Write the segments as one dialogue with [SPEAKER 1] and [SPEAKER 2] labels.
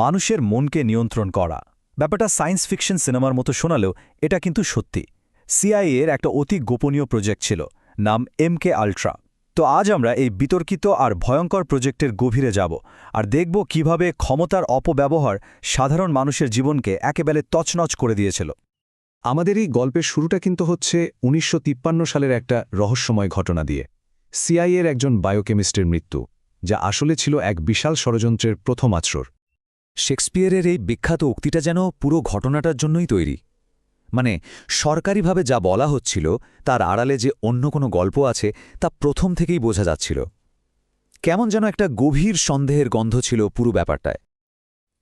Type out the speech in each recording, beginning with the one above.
[SPEAKER 1] মানুষের মনকে নিয়ন্ত্রণ করা। ব্যাপারটা সায়েন্স ফিকশন সিনেমার মতো শোনালেও এটা কিন্তু সত্যি। সিআইএ এর একটা অতি গোপনীয় প্রজেক্ট ছিল, নাম এম কে আল্ট্রা তো আজ আমরা এই বিতর্কিত আর ভয়ঙ্কর প্রজেক্টের গভীরে যাব আর দেখব কীভাবে ক্ষমতার অপব্যবহার সাধারণ মানুষের জীবনকে একেবারে তছনছ করে দিয়েছিল।
[SPEAKER 2] আমাদের এই গল্পের শুরুটা কিন্তু হচ্ছে উনিশশো তিপ্পান্ন সালের একটা রহস্যময় ঘটনা দিয়ে। সিআইএর একজন বায়োকেমিস্টের মৃত্যু, যা আসলে ছিল এক বিশাল ষড়যন্ত্রের প্রথম আশ্রর
[SPEAKER 3] শেক্সপিয়ারের এই বিখ্যাত উক্তিটা যেন পুরো ঘটনাটার জন্যই তৈরি। মানে সরকারিভাবে যা বলা হচ্ছিল, তার আড়ালে যে অন্য কোনো গল্প আছে, তা প্রথম থেকেই বোঝা যাচ্ছিল। কেমন যেন একটা গভীর সন্দেহের গন্ধ ছিল পুরো ব্যাপারটায়।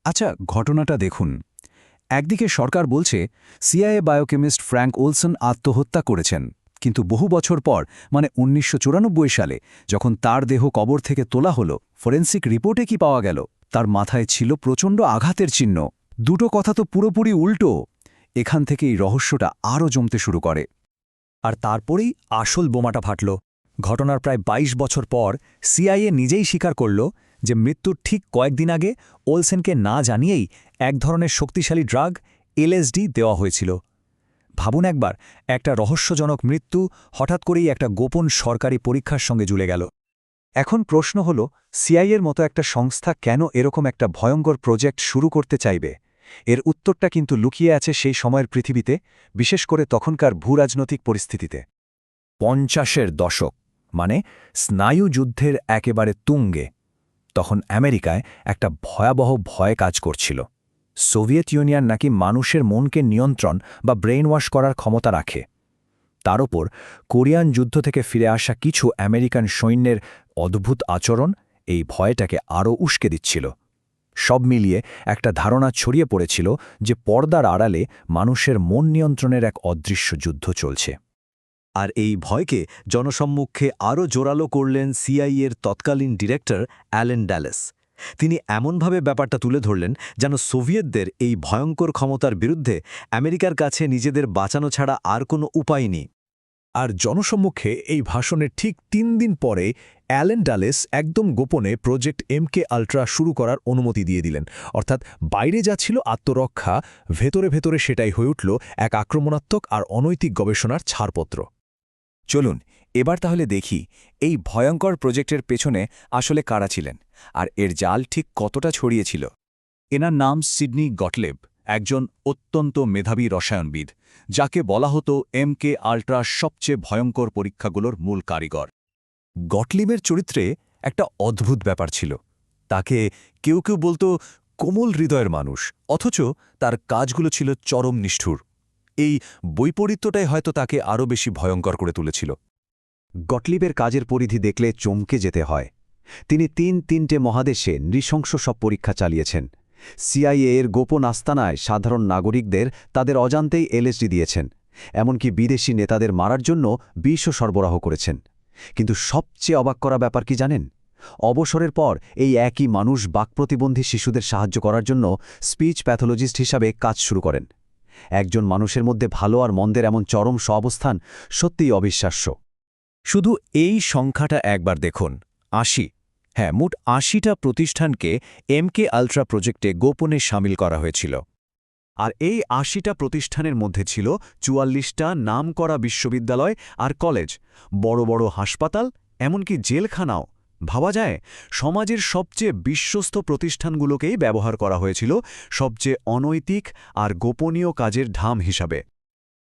[SPEAKER 2] আচ্ছা ঘটনাটা দেখুন। একদিকে সরকার বলছে, সিআইএ বায়োকেমিস্ট ফ্র্যাঙ্ক ওলসন আত্মহত্যা করেছেন। কিন্তু বহু বছর পর মানে উনিশশো চুরানব্বই সালে, যখন তার দেহ কবর থেকে তোলা হলো, ফরেন্সিক রিপোর্টে কি পাওয়া গেল? তার মাথায় ছিল প্রচণ্ড আঘাতের চিহ্ন। দুটো কথা তো পুরোপুরি উল্টো। এখান থেকে এই রহস্যটা আরও জমতে শুরু করে।
[SPEAKER 1] আর তারপরেই আসল বোমাটা ফাটল। ঘটনার প্রায় ২২ বছর পর সিআইএ নিজেই স্বীকার করল যে মৃত্যুর ঠিক কয়েকদিন আগে ওলসেনকে না জানিয়েই এক ধরনের শক্তিশালী ড্রাগ, এলএসডি দেওয়া হয়েছিল। ভাবুন একবার, একটা রহস্যজনক মৃত্যু হঠাৎ করেই একটা গোপন সরকারি পরীক্ষার সঙ্গে জুড়ে গেল।
[SPEAKER 2] এখন প্রশ্ন হল সিআইএর মতো একটা সংস্থা কেন এরকম একটা ভয়ঙ্কর প্রজেক্ট শুরু করতে চাইবে? এর উত্তরটা কিন্তু লুকিয়ে আছে সেই সময়ের পৃথিবীতে, বিশেষ করে তখনকার ভূরাজনৈতিক পরিস্থিতিতে।
[SPEAKER 3] পঞ্চাশের দশক মানে স্নায়ুযুদ্ধের একেবারে তুঙ্গে, তখন আমেরিকায় একটা ভয়াবহ ভয় কাজ করছিল। সোভিয়েত ইউনিয়ন নাকি মানুষের মনকে নিয়ন্ত্রণ বা ব্রেইন ওয়াশ করার ক্ষমতা রাখে। তার ওপর কোরিয়ান যুদ্ধ থেকে ফিরে আসা কিছু আমেরিকান সৈন্যের অদ্ভুত আচরণ এই ভয়টাকে আরও উস্কে দিচ্ছিল। সব মিলিয়ে একটা ধারণা ছড়িয়ে পড়েছিল যে পর্দার আড়ালে মানুষের মন নিয়ন্ত্রণের এক অদৃশ্য যুদ্ধ চলছে।
[SPEAKER 1] আর এই ভয়কে জনসম্মুখে আরও জোরালো করলেন সিআইএর তৎকালীন ডিরেক্টর অ্যালেন ড্যালেস তিনি এমনভাবে ব্যাপারটা তুলে ধরলেন যেন সোভিয়েতদের এই ভয়ঙ্কর ক্ষমতার বিরুদ্ধে আমেরিকার কাছে নিজেদের বাঁচানো ছাড়া আর কোনো উপায় নেই।
[SPEAKER 2] আর জনসম্মুখে এই ভাষণের ঠিক তিন দিন পরে অ্যালেন ডালেস একদম গোপনে প্রজেক্ট এমকে আল্ট্রা শুরু করার অনুমতি দিয়ে দিলেন। অর্থাৎ বাইরে যা ছিল আত্মরক্ষা, ভেতরে ভেতরে সেটাই হয়ে উঠল এক আক্রমণাত্মক আর অনৈতিক গবেষণার ছাড়পত্র।
[SPEAKER 3] চলুন, এবার তাহলে দেখি এই ভয়ঙ্কর প্রজেক্টের পেছনে আসলে কারা ছিলেন আর এর জাল ঠিক কতটা ছড়িয়েছিল
[SPEAKER 2] এনার নাম সিডনি গটলেব। একজন অত্যন্ত মেধাবী রসায়নবিদ, যাকে বলা হতো এম কে আল্ট্রার সবচেয়ে ভয়ঙ্কর পরীক্ষাগুলোর মূল কারিগর।
[SPEAKER 3] গটলিবের চরিত্রে একটা অদ্ভুত ব্যাপার ছিল। তাকে কেউ কেউ বলতো কোমল হৃদয়ের মানুষ, অথচ তার কাজগুলো ছিল চরম নিষ্ঠুর। এই বৈপরীত্যটাই হয়তো তাকে আরও বেশি ভয়ঙ্কর করে তুলেছিল।
[SPEAKER 4] গটলিবের কাজের পরিধি দেখলে চমকে যেতে হয়। তিনি তিন তিনটে মহাদেশে নৃশংস সব পরীক্ষা চালিয়েছেন। সিআইএ এর গোপন আস্তানায় সাধারণ নাগরিকদের তাদের অজান্তেই এলএসডি দিয়েছেন, এমনকি বিদেশি নেতাদের মারার জন্য বিষও সরবরাহ করেছেন। কিন্তু সবচেয়ে অবাক করা ব্যাপার কি জানেন? অবসরের পর এই একই মানুষ বাকপ্রতিবন্ধী শিশুদের সাহায্য করার জন্য স্পিচ প্যাথোলজিস্ট হিসাবে কাজ শুরু করেন। একজন মানুষের মধ্যে ভালো আর মন্দের এমন চরম অবস্থান সত্যিই অবিশ্বাস্য।
[SPEAKER 3] শুধু এই সংখ্যাটা একবার দেখুন, আশি। হ্যাঁ মোট আশিটা প্রতিষ্ঠানকে এমকে আলট্রা প্রজেক্টে গোপনে সামিল করা হয়েছিল।
[SPEAKER 2] আর এই আশিটা প্রতিষ্ঠানের মধ্যে ছিল চুয়াল্লিশটা নামকরা বিশ্ববিদ্যালয় আর কলেজ, বড় বড় হাসপাতাল, এমনকি জেলখানাও। ভাবা যায়, সমাজের সবচেয়ে বিশ্বস্ত প্রতিষ্ঠানগুলোকেই ব্যবহার করা হয়েছিল সবচেয়ে অনৈতিক আর গোপনীয় কাজের ধাম হিসাবে।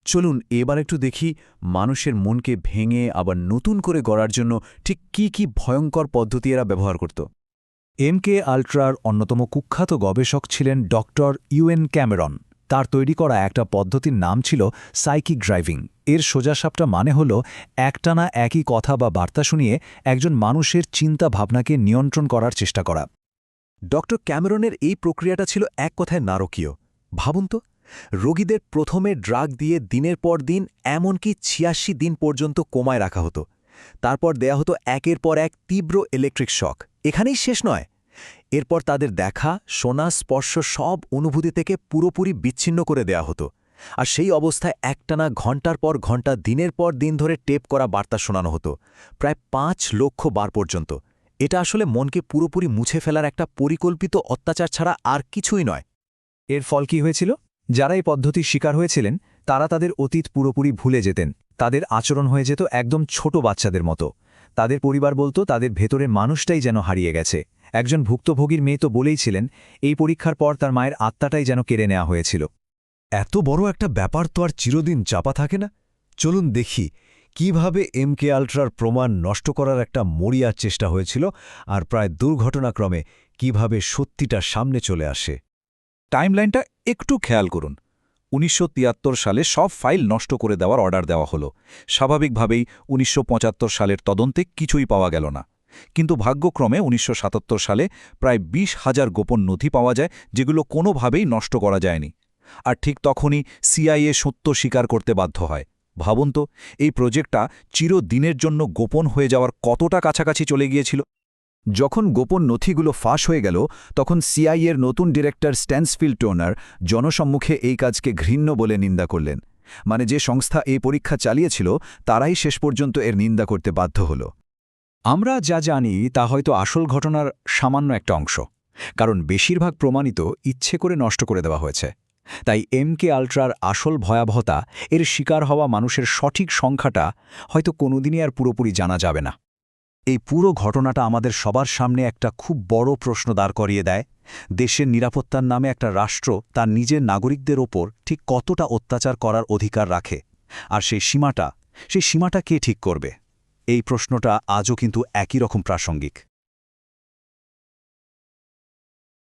[SPEAKER 2] চলুন এবার একটু দেখি মানুষের মনকে ভেঙে আবার নতুন করে গড়ার জন্য ঠিক কি কি ভয়ঙ্কর পদ্ধতি এরা ব্যবহার করত।
[SPEAKER 1] এম কে আল্ট্রার অন্যতম কুখ্যাত গবেষক ছিলেন ডক্টর ইউএন ক্যামেরন। তার তৈরি করা একটা পদ্ধতির নাম ছিল সাইকিক ড্রাইভিং। এর সোজাসাপটা মানে হল একটানা একই কথা বা বার্তা শুনিয়ে একজন মানুষের চিন্তা ভাবনাকে নিয়ন্ত্রণ করার চেষ্টা করা।
[SPEAKER 2] ডক্টর ক্যামেরনের এই প্রক্রিয়াটা ছিল এক কথায় নারকীয়। ভাবুন তো রোগীদের প্রথমে ড্রাগ দিয়ে দিনের পর দিন, এমনকি ছিয়াশি দিন পর্যন্ত কোমায় রাখা হতো। তারপর দেয়া হতো একের পর এক তীব্র ইলেকট্রিক শক এখানেই শেষ নয়। এরপর তাদের দেখা, শোনা, স্পর্শ সব অনুভূতি থেকে পুরোপুরি বিচ্ছিন্ন করে দেয়া হতো। আর সেই অবস্থায় একটানা ঘণ্টার পর ঘণ্টা, দিনের পর দিন ধরে টেপ করা বার্তা শোনানো হতো। প্রায় পাঁচ লক্ষ বার পর্যন্ত। এটা আসলে মনকে পুরোপুরি মুছে ফেলার একটা পরিকল্পিত অত্যাচার ছাড়া আর কিছুই নয়।
[SPEAKER 3] এর ফল কি হয়েছিল? যারা এই পদ্ধতির শিকার হয়েছিলেন, তারা তাদের অতীত পুরোপুরি ভুলে যেতেন। তাদের আচরণ হয়ে যেত একদম ছোট বাচ্চাদের মতো। তাদের পরিবার বলতো, তাদের ভেতরের মানুষটাই যেন হারিয়ে গেছে। একজন ভুক্তভোগীর মেয়ে তো বলেই ছিলেন, এই পরীক্ষার পর তার মায়ের আত্মাটাই যেন কেড়ে নেওয়া হয়েছিল।
[SPEAKER 5] এত বড় একটা ব্যাপার তো আর চিরদিন চাপা থাকে না? চলুন দেখি, কীভাবে এম কে আল্ট্রার প্রমাণ নষ্ট করার একটা মরিয়ার চেষ্টা হয়েছিল আর প্রায় দুর্ঘটনাক্রমে কীভাবে সত্যিটা সামনে চলে আসে।
[SPEAKER 6] টাইমলাইনটা একটু খেয়াল করুন। উনিশশো তিয়াত্তর সালে সব ফাইল নষ্ট করে দেওয়ার অর্ডার দেওয়া হলো। স্বাভাবিকভাবেই উনিশশো পঁচাত্তর সালের তদন্তে কিছুই পাওয়া গেল না। কিন্তু ভাগ্যক্রমে উনিশশো সাতাত্তর সালে প্রায় বিশ হাজার গোপন নথি পাওয়া যায়, যেগুলো কোনোভাবেই নষ্ট করা যায়নি। আর ঠিক তখনই সিআইএ সত্য স্বীকার করতে বাধ্য হয়। ভাবুন তো, এই প্রজেক্টটা চিরদিনের জন্য গোপন হয়ে যাওয়ার কতটা কাছাকাছি চলে গিয়েছিল?
[SPEAKER 2] যখন গোপন নথিগুলো ফাঁস হয়ে গেল, তখন সিআইএর নতুন ডিরেক্টর স্ট্যান্সফিল্ড টোনার জনসম্মুখে এই কাজকে ঘৃণ্য বলে নিন্দা করলেন। মানে যে সংস্থা এই পরীক্ষা চালিয়েছিল, তারাই শেষ পর্যন্ত এর নিন্দা করতে বাধ্য হল।
[SPEAKER 3] আমরা যা জানি, তা হয়তো আসল ঘটনার সামান্য একটা অংশ। কারণ বেশিরভাগ প্রমাণিত ইচ্ছে করে নষ্ট করে দেওয়া হয়েছে। তাই এম কে আল্ট্রার আসল ভয়াবহতা, এর শিকার হওয়া মানুষের সঠিক সংখ্যাটা হয়তো কোনোদিনই আর পুরোপুরি জানা যাবে না।
[SPEAKER 1] এই পুরো ঘটনাটা আমাদের সবার সামনে একটা খুব বড় প্রশ্ন দাঁড় করিয়ে দেয়, দেশের নিরাপত্তার নামে একটা রাষ্ট্র তার নিজের নাগরিকদের ওপর ঠিক কতটা অত্যাচার করার অধিকার রাখে, আর সেই সীমাটা সেই সীমাটা কে ঠিক করবে? এই প্রশ্নটা আজও কিন্তু একই রকম প্রাসঙ্গিক।